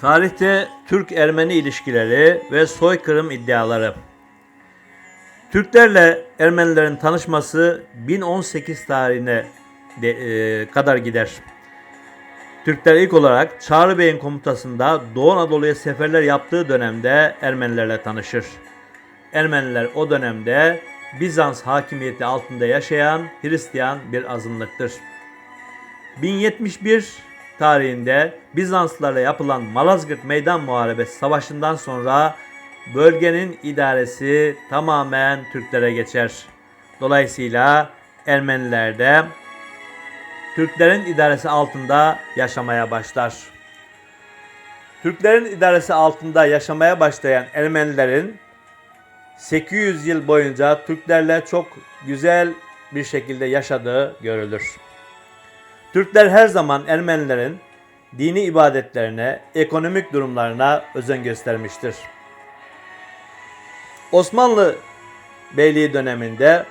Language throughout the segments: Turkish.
Tarihte Türk-Ermeni ilişkileri ve soykırım iddiaları. Türklerle Ermenilerin tanışması 1018 tarihine de- e, kadar gider. Türkler ilk olarak Çağrı Bey'in komutasında Doğu Anadolu'ya seferler yaptığı dönemde Ermenilerle tanışır. Ermeniler o dönemde Bizans hakimiyeti altında yaşayan Hristiyan bir azınlıktır. 1071 tarihinde Bizanslarla yapılan Malazgirt Meydan Muharebesi Savaşı'ndan sonra bölgenin idaresi tamamen Türklere geçer. Dolayısıyla Ermeniler de Türklerin idaresi altında yaşamaya başlar. Türklerin idaresi altında yaşamaya başlayan Ermenilerin 800 yıl boyunca Türklerle çok güzel bir şekilde yaşadığı görülür. Türkler her zaman Ermenilerin dini ibadetlerine, ekonomik durumlarına özen göstermiştir. Osmanlı Beyliği döneminde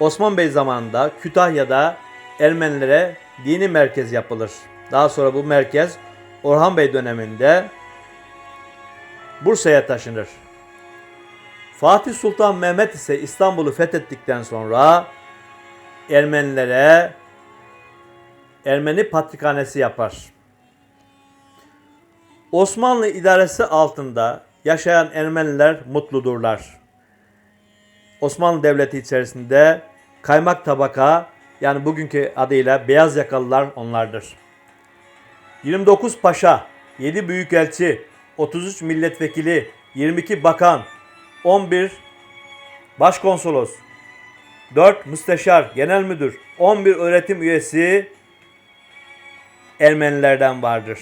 Osman Bey zamanında Kütahya'da Ermenilere dini merkez yapılır. Daha sonra bu merkez Orhan Bey döneminde Bursa'ya taşınır. Fatih Sultan Mehmet ise İstanbul'u fethettikten sonra Ermenilere Ermeni patrikhanesi yapar. Osmanlı idaresi altında yaşayan Ermeniler mutludurlar. Osmanlı Devleti içerisinde kaymak tabaka yani bugünkü adıyla beyaz yakalılar onlardır. 29 paşa, 7 büyükelçi, 33 milletvekili, 22 bakan, 11 başkonsolos, 4 müsteşar, genel müdür, 11 öğretim üyesi Ermenilerden vardır.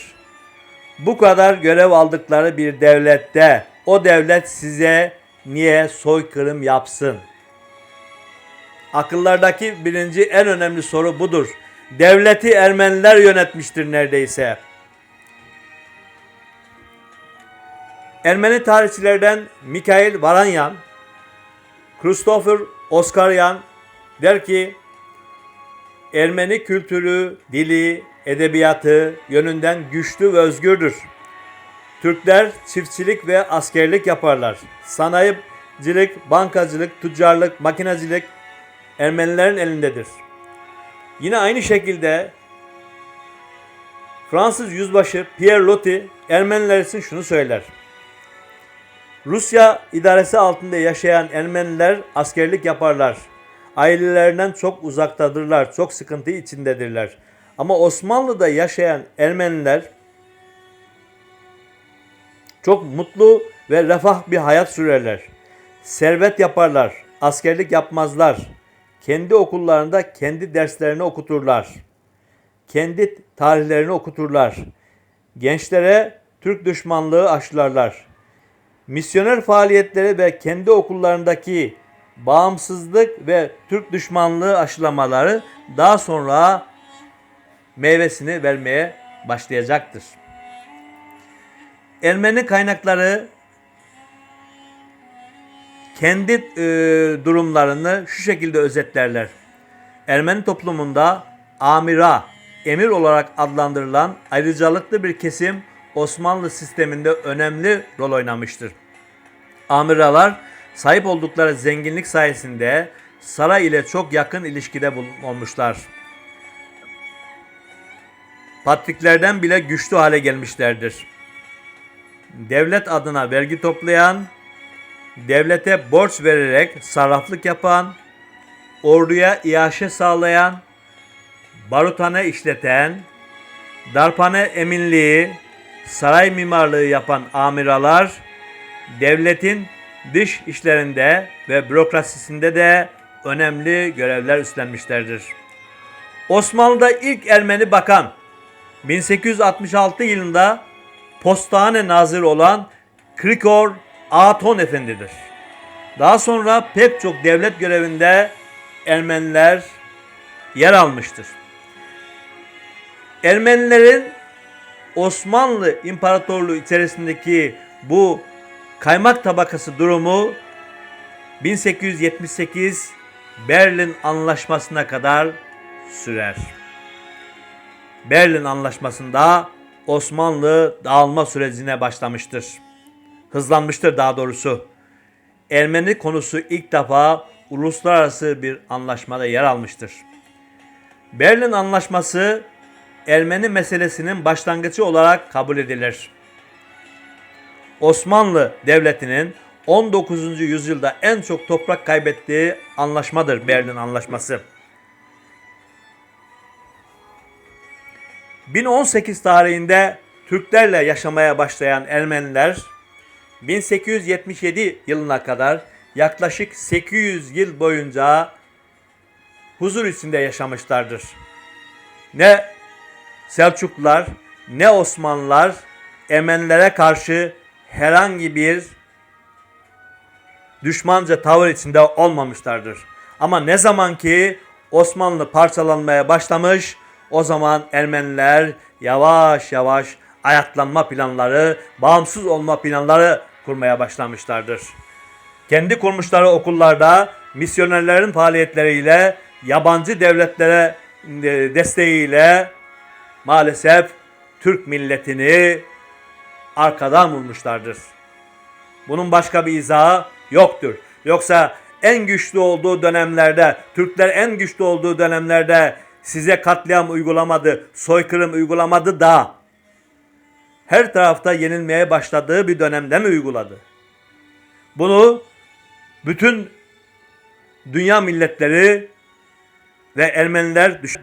Bu kadar görev aldıkları bir devlette o devlet size niye soykırım yapsın? Akıllardaki birinci en önemli soru budur. Devleti Ermeniler yönetmiştir neredeyse. Ermeni tarihçilerden Mikhail Varanyan, Christopher Oskaryan der ki Ermeni kültürü, dili, edebiyatı yönünden güçlü ve özgürdür. Türkler çiftçilik ve askerlik yaparlar. Sanayicilik, bankacılık, tüccarlık, makinacılık Ermenilerin elindedir. Yine aynı şekilde Fransız yüzbaşı Pierre Loti Ermeniler için şunu söyler. Rusya idaresi altında yaşayan Ermeniler askerlik yaparlar. Ailelerinden çok uzaktadırlar, çok sıkıntı içindedirler. Ama Osmanlı'da yaşayan Ermeniler çok mutlu ve refah bir hayat sürerler. Servet yaparlar, askerlik yapmazlar. Kendi okullarında kendi derslerini okuturlar. Kendi tarihlerini okuturlar. Gençlere Türk düşmanlığı aşılarlar. Misyoner faaliyetleri ve kendi okullarındaki bağımsızlık ve Türk düşmanlığı aşılamaları daha sonra meyvesini vermeye başlayacaktır. Ermeni kaynakları kendi e, durumlarını şu şekilde özetlerler. Ermeni toplumunda amira, emir olarak adlandırılan ayrıcalıklı bir kesim Osmanlı sisteminde önemli rol oynamıştır. Amiralar sahip oldukları zenginlik sayesinde saray ile çok yakın ilişkide olmuşlar. Patriklerden bile güçlü hale gelmişlerdir. Devlet adına vergi toplayan, devlete borç vererek sarraflık yapan, orduya iaşe sağlayan, baruthane işleten, darphane eminliği, saray mimarlığı yapan amiralar, devletin dış işlerinde ve bürokrasisinde de önemli görevler üstlenmişlerdir. Osmanlı'da ilk Ermeni bakan 1866 yılında postane nazır olan Krikor Aton Efendi'dir. Daha sonra pek çok devlet görevinde Ermeniler yer almıştır. Ermenilerin Osmanlı İmparatorluğu içerisindeki bu kaymak tabakası durumu 1878 Berlin Anlaşması'na kadar sürer. Berlin Anlaşması'nda Osmanlı dağılma sürecine başlamıştır. Hızlanmıştır daha doğrusu. Ermeni konusu ilk defa uluslararası bir anlaşmada yer almıştır. Berlin Anlaşması Ermeni meselesinin başlangıcı olarak kabul edilir. Osmanlı Devleti'nin 19. yüzyılda en çok toprak kaybettiği anlaşmadır Berlin Anlaşması. 1018 tarihinde Türklerle yaşamaya başlayan Ermeniler 1877 yılına kadar yaklaşık 800 yıl boyunca huzur içinde yaşamışlardır. Ne Selçuklular ne Osmanlılar Ermenilere karşı herhangi bir düşmanca tavır içinde olmamışlardır. Ama ne zaman ki Osmanlı parçalanmaya başlamış, o zaman Ermeniler yavaş yavaş ayaklanma planları, bağımsız olma planları kurmaya başlamışlardır. Kendi kurmuşları okullarda misyonerlerin faaliyetleriyle, yabancı devletlere e, desteğiyle maalesef Türk milletini arkadan vurmuşlardır. Bunun başka bir izahı yoktur. Yoksa en güçlü olduğu dönemlerde, Türkler en güçlü olduğu dönemlerde size katliam uygulamadı, soykırım uygulamadı da her tarafta yenilmeye başladığı bir dönemde mi uyguladı? Bunu bütün dünya milletleri ve Ermeniler düş-